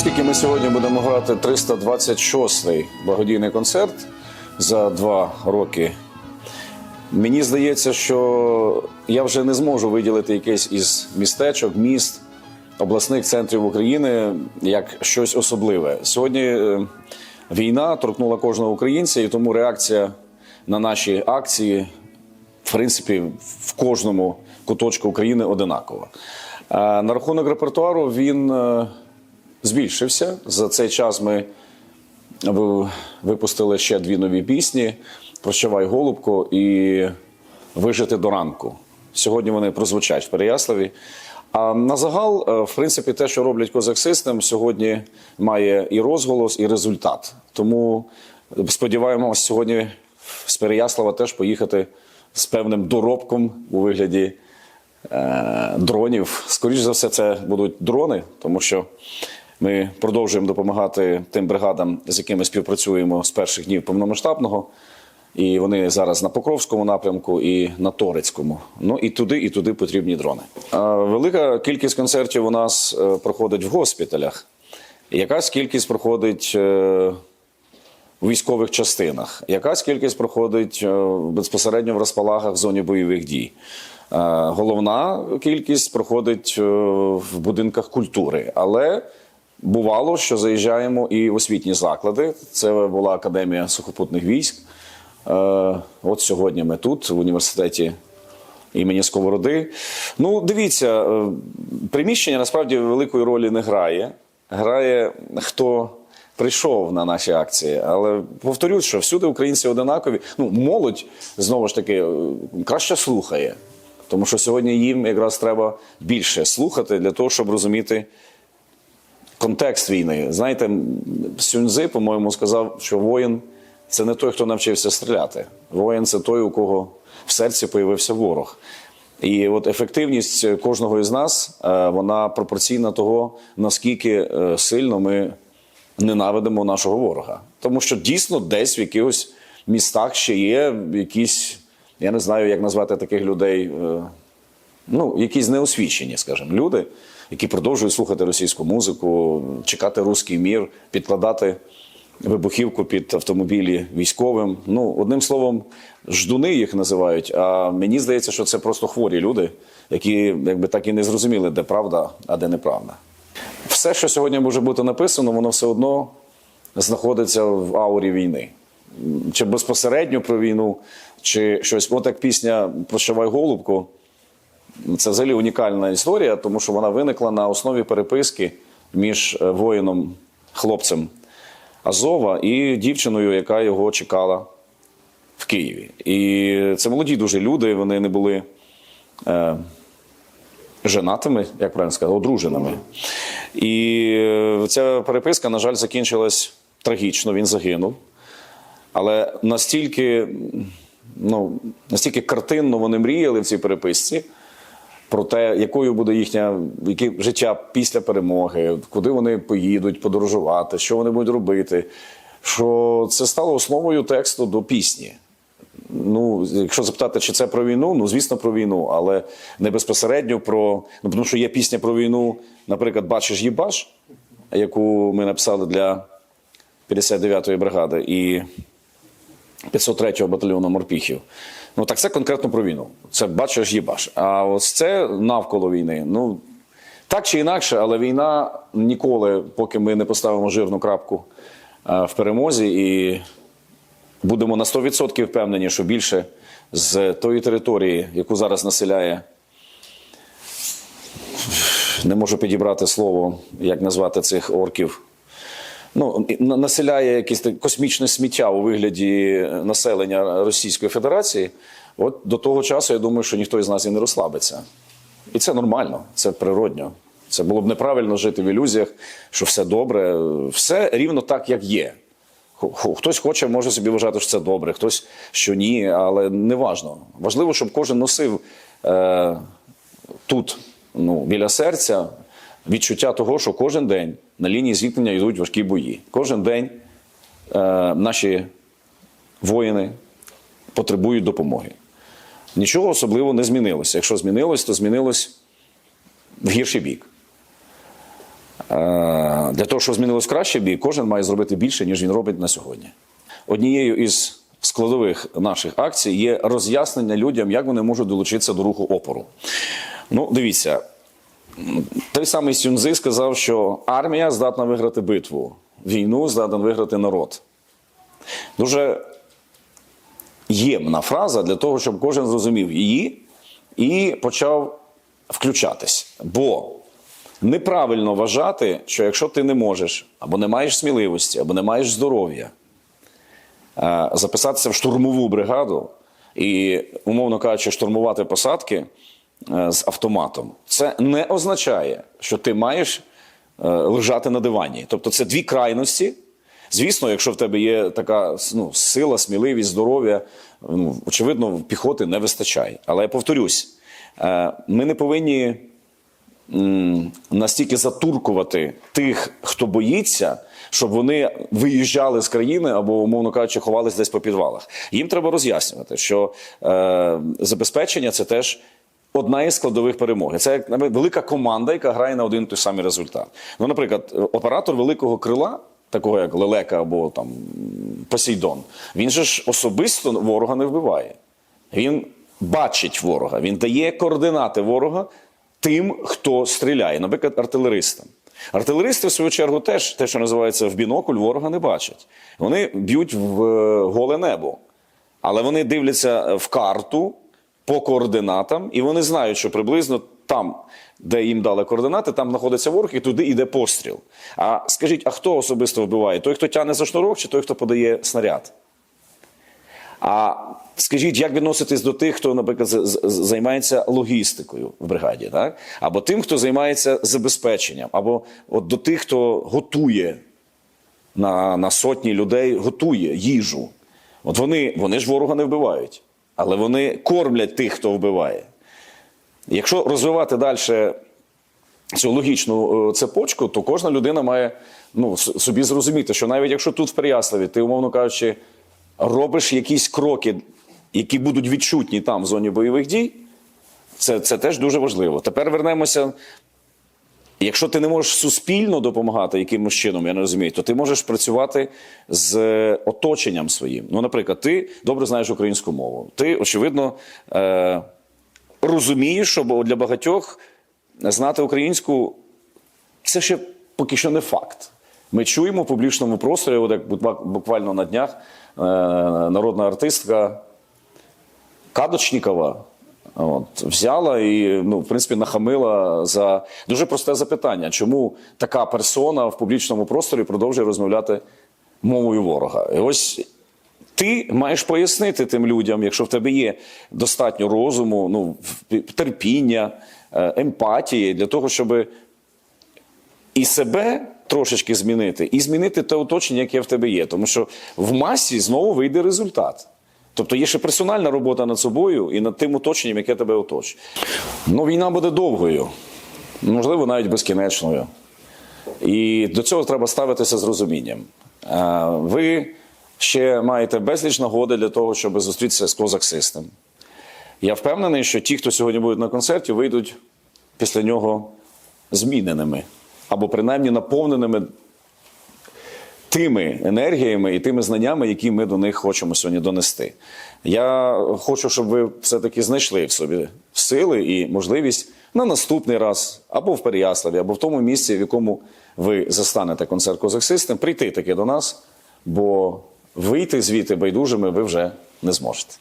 Оскільки ми сьогодні будемо грати 326-й благодійний концерт за два роки, мені здається, що я вже не зможу виділити якесь із містечок, міст, обласних центрів України як щось особливе. Сьогодні е, війна торкнула кожного українця, і тому реакція на наші акції, в принципі, в кожному куточку України одинакова. На рахунок репертуару він е, збільшився. За цей час ми випустили ще дві нові пісні: Прощавай, голубко і Вижити до ранку. Сьогодні вони прозвучать в Переяславі. А на загал, е, в принципі, те, що роблять Козак Систем, сьогодні має і розголос, і результат. Тому сподіваємося, сьогодні з Переяслава теж поїхати з певним доробком у вигляді е, дронів. Скоріше за все, це будуть дрони, тому що ми продовжуємо допомагати тим бригадам, з якими співпрацюємо з перших днів повномасштабного. І вони зараз на Покровському напрямку і на Торецькому. Ну і туди, і туди потрібні дрони. Велика кількість концертів у нас е, проходить в госпіталях. Якась кількість проходить е, у військових частинах, якась кількість проходить е, безпосередньо в розпалагах в зоні бойових дій. Е, Головна кількість проходить е, в будинках культури, але бувало, що заїжджаємо і в освітні заклади. Це була академія сухопутних військ. Е, От сьогодні ми тут, в університеті імені Сковороди. Ну, дивіться, е, приміщення насправді великої ролі не грає. Грає хто прийшов на наші акції. Але повторюсь, що всюди українці одинакові. Ну, молодь знову ж таки е, краще слухає. Тому що сьогодні їм якраз треба більше слухати для того, щоб розуміти контекст війни. Знаєте, Сюньзи, по-моєму, сказав, що воїн це не той, хто навчився стріляти. Воїн це той, у кого в серці появився ворог. І от ефективність кожного із нас е, вона пропорційна того, наскільки е, сильно ми ненавидимо нашого ворога. Тому що дійсно десь в якихось містах ще є якісь, я не знаю, як назвати таких людей. Ну, якісь неосвічені, скажімо, люди, які продовжують слухати російську музику, чекати руський мір, підкладати вибухівку під автомобілі військовим. Ну, одним словом, ждуни їх називають. А мені здається, що це просто хворі люди, які якби так і не зрозуміли, де правда, а де неправда. Все, що сьогодні може бути написано, воно все одно знаходиться в аурі війни. Чи безпосередньо про війну, чи щось. От як пісня Прощавай голубку. Це взагалі унікальна історія, тому що вона виникла на основі переписки між е, воїном, хлопцем Азова і дівчиною, яка його чекала в Києві. І це молоді дуже люди, вони не були е, женатими, як правильно сказати, одруженими. І е, ця переписка, на жаль, закінчилась трагічно, він загинув. Але настільки, ну, настільки картинно вони мріяли в цій переписці про те, якою буде їхня яке життя після перемоги, куди вони поїдуть подорожувати, що вони будуть робити. Що це стало основою тексту до пісні. Ну, якщо запитати, чи це про війну, ну звісно, про війну, але не безпосередньо про. Ну, тому що є пісня про війну, наприклад, Бачиш їбаш, яку ми написали для 59-ї бригади і 503-го батальйону морпіхів. Ну так це конкретно про війну. Це бачиш їбаш. А ось це навколо війни. Ну так чи інакше, але війна ніколи, поки ми не поставимо жирну крапку е, в перемозі, і будемо на 100% впевнені, що більше з тої території, яку зараз населяє, не можу підібрати слово, як назвати цих орків. Ну, населяє якесь космічне сміття у вигляді населення Російської Федерації. От до того часу я думаю, що ніхто із нас і не розслабиться. І це нормально, це природньо. Це було б неправильно жити в ілюзіях, що все добре, все рівно так, як є. Хтось хоче, може собі вважати, що це добре, хтось що ні, але не важно. Важливо, щоб кожен носив е, тут, ну, біля серця, відчуття того, що кожен день на лінії зіткнення йдуть важкі бої. Кожен день е, наші воїни потребують допомоги. Нічого особливо не змінилося. Якщо змінилось, то змінилось в гірший бік. для того, щоб змінилось краще бій, кожен має зробити більше, ніж він робить на сьогодні. Однією із складових наших акцій є роз'яснення людям, як вони можуть долучитися до руху опору. Ну, дивіться, той самий Сюнзи сказав, що армія здатна виграти битву, війну здатен виграти народ. Дуже ємна фраза для того, щоб кожен зрозумів її і почав включатись. Бо неправильно вважати, що якщо ти не можеш, або не маєш сміливості, або не маєш здоров'я, е, записатися в штурмову бригаду і, умовно кажучи, штурмувати посадки з автоматом, це не означає, що ти маєш е, лежати на дивані. Тобто це дві крайності. Звісно, якщо в тебе є така ну, сила, сміливість, здоров'я, ну, очевидно, піхоти не вистачає. Але я повторюсь, е, ми не повинні настільки затуркувати тих, хто боїться, щоб вони виїжджали з країни або, умовно кажучи, ховались десь по підвалах. Їм треба роз'яснювати, що е, забезпечення це теж. Одна із складових перемоги. Це як велика команда, яка грає на один той самий результат. Ну, наприклад, оператор великого крила, такого як Лелека або там Посейдон, він же ж особисто ворога не вбиває. Він бачить ворога, він дає координати ворога тим, хто стріляє, наприклад, артилеристам. Артилеристи, в свою чергу, теж те, що називається в бінокль, ворога не бачать. Вони б'ють в е, голе небо. Але вони дивляться в карту по координатам, і вони знають, що приблизно там, де їм дали координати, там знаходиться ворог, і туди йде постріл. А скажіть, а хто особисто вбиває? Той, хто тягне за шнурок, чи той, хто подає снаряд? А скажіть, як відноситись до тих, хто, наприклад, займається логістикою в бригаді, так? або тим, хто займається забезпеченням, або от до тих, хто готує на, на сотні людей, готує їжу. От вони, вони ж ворога не вбивають, але вони кормлять тих, хто вбиває. Якщо розвивати далі цю логічну е, цепочку, то кожна людина має ну, собі зрозуміти, що навіть якщо тут в Переяславі ти, умовно кажучи, робиш якісь кроки, які будуть відчутні там в зоні бойових дій, це, це теж дуже важливо. Тепер вернемося. Якщо ти не можеш суспільно допомагати якимось чином, я не розумію, то ти можеш працювати з оточенням своїм. Ну, наприклад, ти добре знаєш українську мову. Ти, очевидно, е, розумієш, що для багатьох знати українську це ще поки що не факт. Ми чуємо в публічному просторі, от як буква- буквально на днях е, народна артистка Кадочнікова от, взяла і, ну, в принципі, нахамила за дуже просте запитання, чому така персона в публічному просторі продовжує розмовляти мовою ворога. І ось ти маєш пояснити тим людям, якщо в тебе є достатньо розуму, ну, терпіння, е, емпатії для того, щоб і себе трошечки змінити, і змінити те оточення, яке в тебе є. Тому що в масі знову вийде результат. Тобто є ще персональна робота над собою і над тим оточенням, яке тебе оточує. Ну, війна буде довгою, можливо, навіть безкінечною. І до цього треба ставитися з розумінням. Ви ще маєте безліч нагоди для того, щоб зустрітися з Козак Систем. Я впевнений, що ті, хто сьогодні будуть на концерті, вийдуть після нього зміненими або принаймні наповненими тими енергіями і тими знаннями, які ми до них хочемо сьогодні донести. Я хочу, щоб ви все-таки знайшли в собі сили і можливість на наступний раз або в Переяславі, або в тому місці, в якому ви застанете концерт Козаксистем, прийти таки до нас, бо вийти звідти байдужими ви вже не зможете.